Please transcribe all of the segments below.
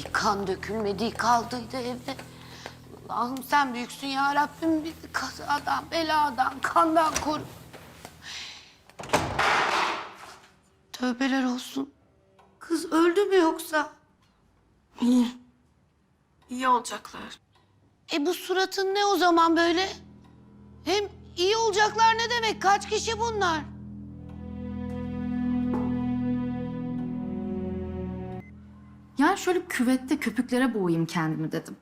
Bir kan dökülmediği kaldıydı evde. Allah'ım sen büyüksün ya Rabbim bizi kazadan, beladan, kandan koru. Tövbeler olsun. Kız öldü mü yoksa? İyi. İyi olacaklar. E bu suratın ne o zaman böyle? Hem iyi olacaklar ne demek? Kaç kişi bunlar? Şöyle küvette köpüklere boğayım kendimi dedim.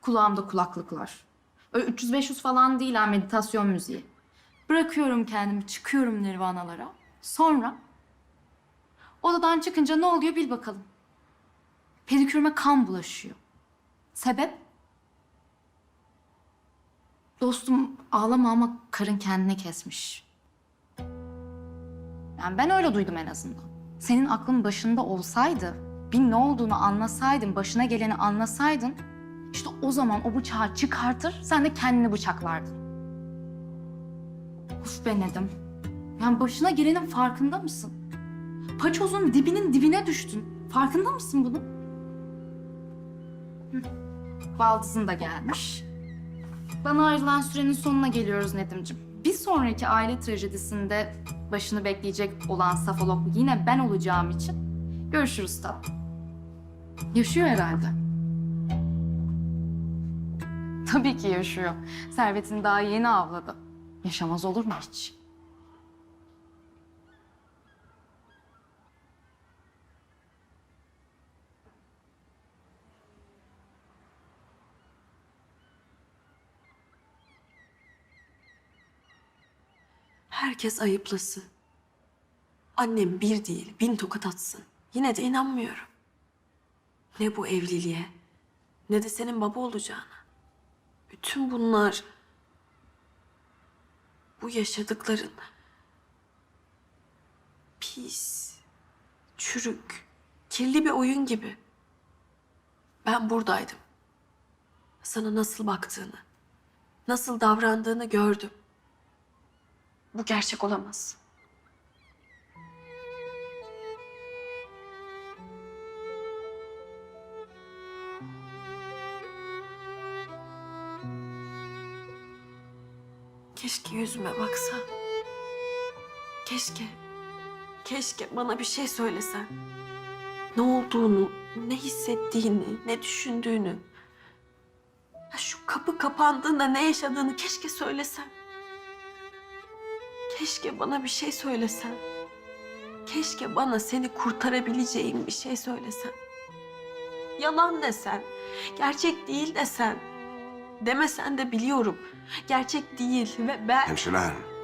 Kulağımda kulaklıklar. Öyle 300-500 falan değil ha meditasyon müziği. Bırakıyorum kendimi, çıkıyorum nirvanalara. Sonra odadan çıkınca ne oluyor bil bakalım. Pedikürüme kan bulaşıyor. Sebep? Dostum ağlama ama karın kendine kesmiş. Yani ben öyle duydum en azından. Senin aklın başında olsaydı, bir ne olduğunu anlasaydın, başına geleni anlasaydın... ...işte o zaman o bıçağı çıkartır, sen de kendini bıçaklardın. Uf be Nedim. Yani başına gelenin farkında mısın? Paçozun dibinin dibine düştün. Farkında mısın bunun? Hı. Baldızın da gelmiş. Bana ayrılan sürenin sonuna geliyoruz Nedim'cim. Bir sonraki aile trajedisinde başını bekleyecek olan safolog yine ben olacağım için görüşürüz tatlım. Yaşıyor herhalde. Tabii ki yaşıyor. Servet'ini daha yeni avladı. Yaşamaz olur mu hiç? Herkes ayıplasın. Annem bir değil, bin tokat atsın. Yine de inanmıyorum. Ne bu evliliğe, ne de senin baba olacağına. Bütün bunlar... Bu yaşadıkların... Pis, çürük, kirli bir oyun gibi. Ben buradaydım. Sana nasıl baktığını, nasıl davrandığını gördüm. Bu gerçek olamaz. Keşke yüzüme baksa. Keşke. Keşke bana bir şey söylesen. Ne olduğunu, ne hissettiğini, ne düşündüğünü. Ya şu kapı kapandığında ne yaşadığını keşke söylesen. Keşke bana bir şey söylesen. Keşke bana seni kurtarabileceğim bir şey söylesen. Yalan desen, gerçek değil desen. Demesen de biliyorum. Gerçek değil ve ben... Hemşire hanım.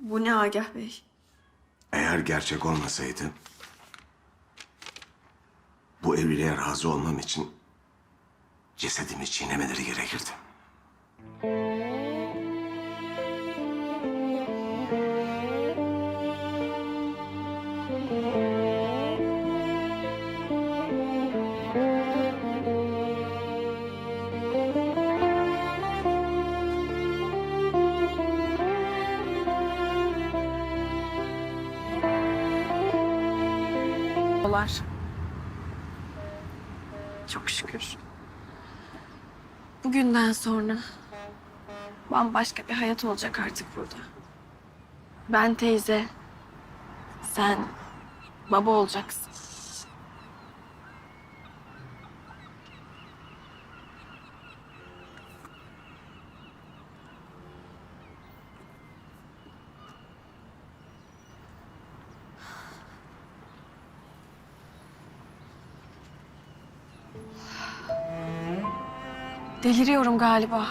Bu ne Agah Bey? Eğer gerçek olmasaydı... ...bu evliliğe razı olmam için... ...cesedimi çiğnemeleri gerekirdi. Olar. Çok şükür. Bugünden sonra bambaşka bir hayat olacak artık burada. Ben teyze, sen baba olacaksın. Deliriyorum galiba.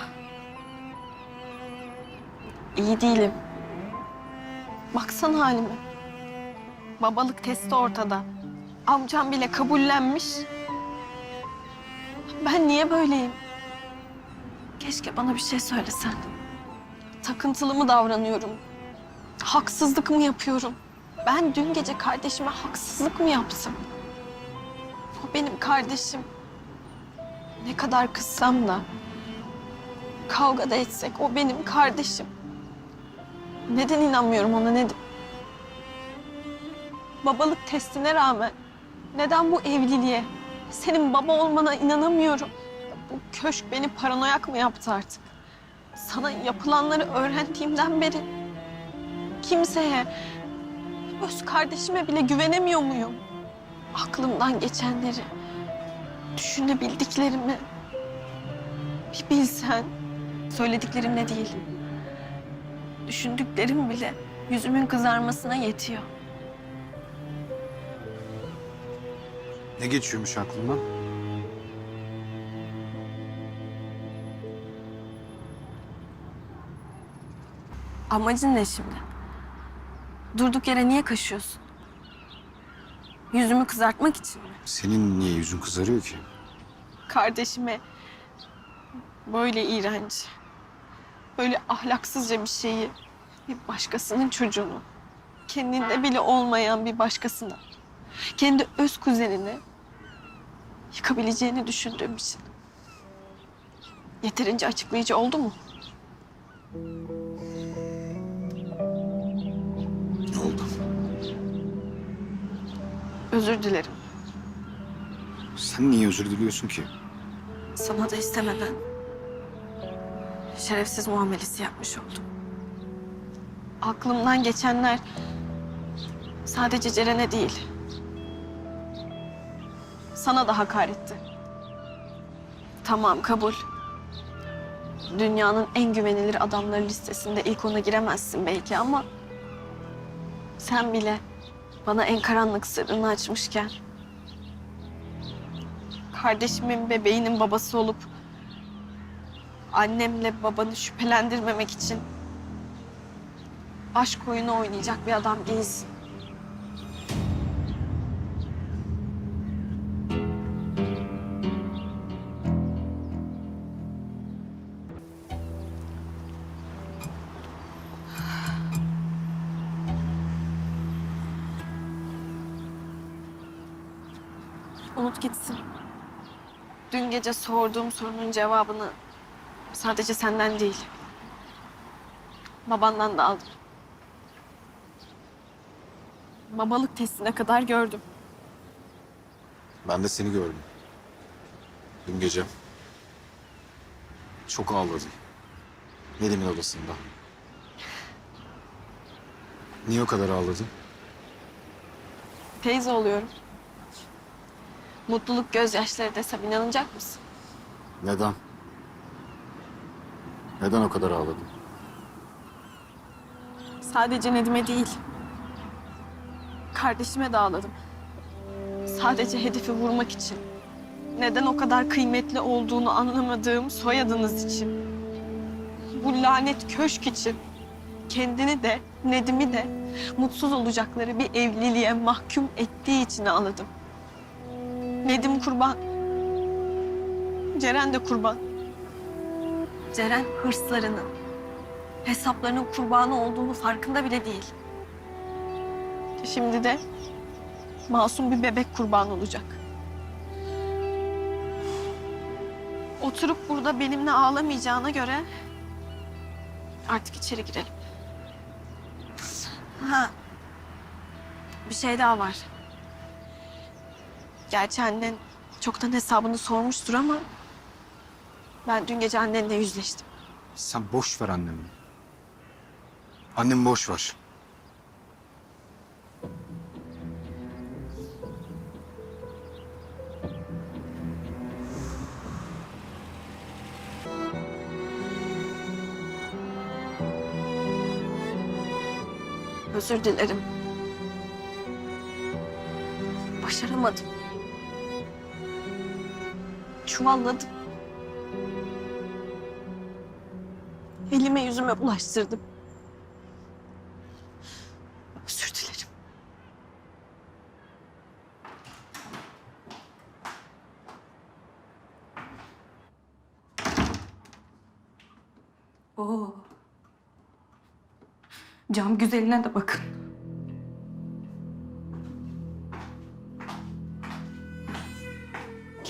İyi değilim. Baksana halime. Babalık testi ortada. Amcam bile kabullenmiş. Ben niye böyleyim? Keşke bana bir şey söylesen. Takıntılı mı davranıyorum? Haksızlık mı yapıyorum? Ben dün gece kardeşime haksızlık mı yaptım? benim kardeşim. Ne kadar kızsam da, kavga da etsek o benim kardeşim. Neden inanmıyorum ona Nedim? Babalık testine rağmen neden bu evliliğe, senin baba olmana inanamıyorum. Bu köşk beni paranoyak mı yaptı artık? Sana yapılanları öğrendiğimden beri kimseye, öz kardeşime bile güvenemiyor muyum? Aklımdan geçenleri, düşünebildiklerimi bir bilsen. Söylediklerimle değil, düşündüklerim bile yüzümün kızarmasına yetiyor. Ne geçiyormuş aklından? Amacın ne şimdi? Durduk yere niye kaşıyorsun? Yüzümü kızartmak için mi? Senin niye yüzün kızarıyor ki? Kardeşime böyle iğrenç, böyle ahlaksızca bir şeyi bir başkasının çocuğunu, kendinde bile olmayan bir başkasına, kendi öz kuzenini yıkabileceğini düşündüğüm için. Yeterince açıklayıcı oldu mu? Özür dilerim. Sen niye özür diliyorsun ki? Sana da istemeden şerefsiz muamelesi yapmış oldum. Aklımdan geçenler sadece Ceren'e değil. Sana da hakaretti. Tamam kabul. Dünyanın en güvenilir adamları listesinde ilk ona giremezsin belki ama sen bile bana en karanlık sırrını açmışken kardeşimin bebeğinin babası olup annemle babanı şüphelendirmemek için aşk oyunu oynayacak bir adam değilsin. Unut gitsin. Dün gece sorduğum sorunun cevabını sadece senden değil, babandan da aldım. Babalık testine kadar gördüm. Ben de seni gördüm. Dün gece. Çok ağladım. Nedim'in odasında. Niye o kadar ağladın? Teyze oluyorum. Mutluluk gözyaşları desem inanacak mısın? Neden? Neden o kadar ağladın? Sadece Nedim'e değil. Kardeşime de ağladım. Sadece hedefi vurmak için. Neden o kadar kıymetli olduğunu anlamadığım soyadınız için. Bu lanet köşk için. Kendini de, Nedim'i de mutsuz olacakları bir evliliğe mahkum ettiği için ağladım. Nedim kurban. Ceren de kurban. Ceren hırslarının, hesaplarının kurbanı olduğunu farkında bile değil. Şimdi de masum bir bebek kurban olacak. Oturup burada benimle ağlamayacağına göre artık içeri girelim. Ha. Bir şey daha var. Gerçi annen çoktan hesabını sormuştur ama ben dün gece annenle yüzleştim. Sen boş ver annemi. Annemi boş ver. Özür dilerim. Başaramadım. Çuvalladım. Elime yüzüme bulaştırdım. Özür dilerim. Oo. Cam güzeline de bakın.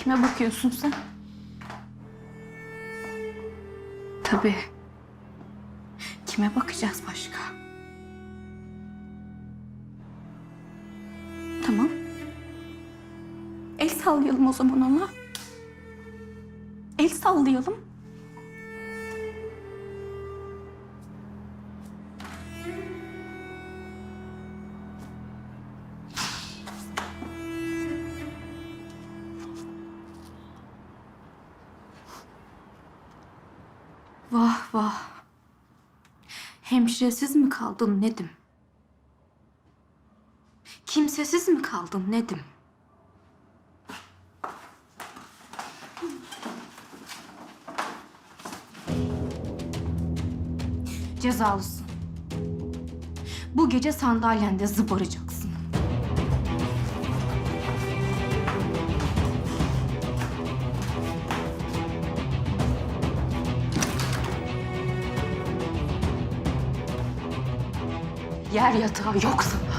Kime bakıyorsun sen? Tabii. Kime bakacağız başka? Tamam. El sallayalım o zaman ona. El sallayalım. Vah vah. Hemşiresiz mi kaldın Nedim? Kimsesiz mi kaldın Nedim? Cezalısın. Bu gece sandalyende zıbaracaksın. Yer yatağı yok sana.